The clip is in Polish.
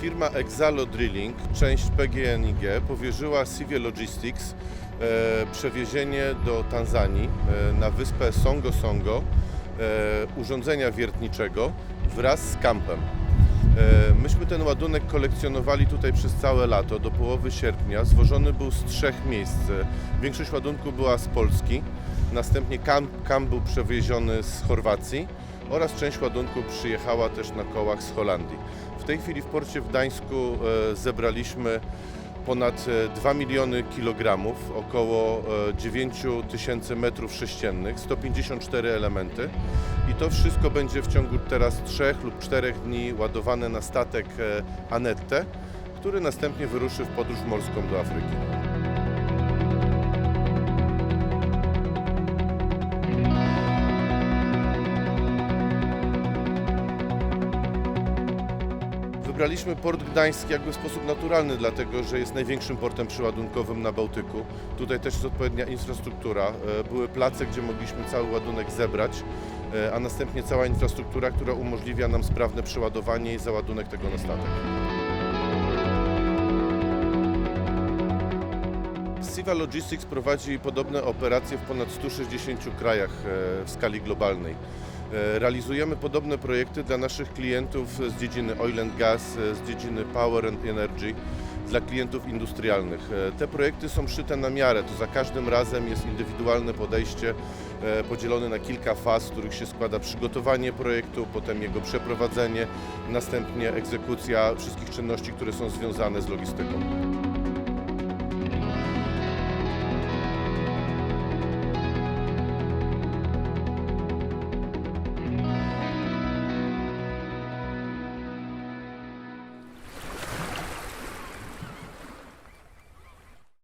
Firma Exalo Drilling, część PGNiG, powierzyła Civil Logistics e, przewiezienie do Tanzanii e, na wyspę Songo Songo e, urządzenia wiertniczego wraz z kampem. E, Myśmy ten ładunek kolekcjonowali tutaj przez całe lato, do połowy sierpnia. Zwożony był z trzech miejsc. Większość ładunku była z Polski, następnie kamp, kamp był przewieziony z Chorwacji oraz część ładunku przyjechała też na kołach z Holandii. Tej chwili w porcie w Gdańsku e, zebraliśmy ponad e, 2 miliony kilogramów, około e, 9 tysięcy metrów sześciennych, 154 elementy. I to wszystko będzie w ciągu teraz 3 lub 4 dni ładowane na statek e, Anette, który następnie wyruszy w podróż morską do Afryki. Wybraliśmy port gdański jakby w sposób naturalny, dlatego że jest największym portem przyładunkowym na Bałtyku. Tutaj też jest odpowiednia infrastruktura. E, Były place, gdzie mogliśmy cały ładunek zebrać, e, a następnie cała infrastruktura, która umożliwia nam sprawne przeładowanie i załadunek tego na statek. Siva Logistics prowadzi podobne operacje w ponad 160 krajach e, w skali globalnej. E, Realizujemy podobne projekty dla naszych klientów z dziedziny oil and gas, e, z dziedziny power and energy, dla klientów industrialnych. E, Te projekty są szyte na miarę, to za każdym razem jest indywidualne podejście podzielone na kilka faz, z których się składa przygotowanie projektu, potem jego przeprowadzenie, następnie egzekucja wszystkich czynności, które są związane z logistyką.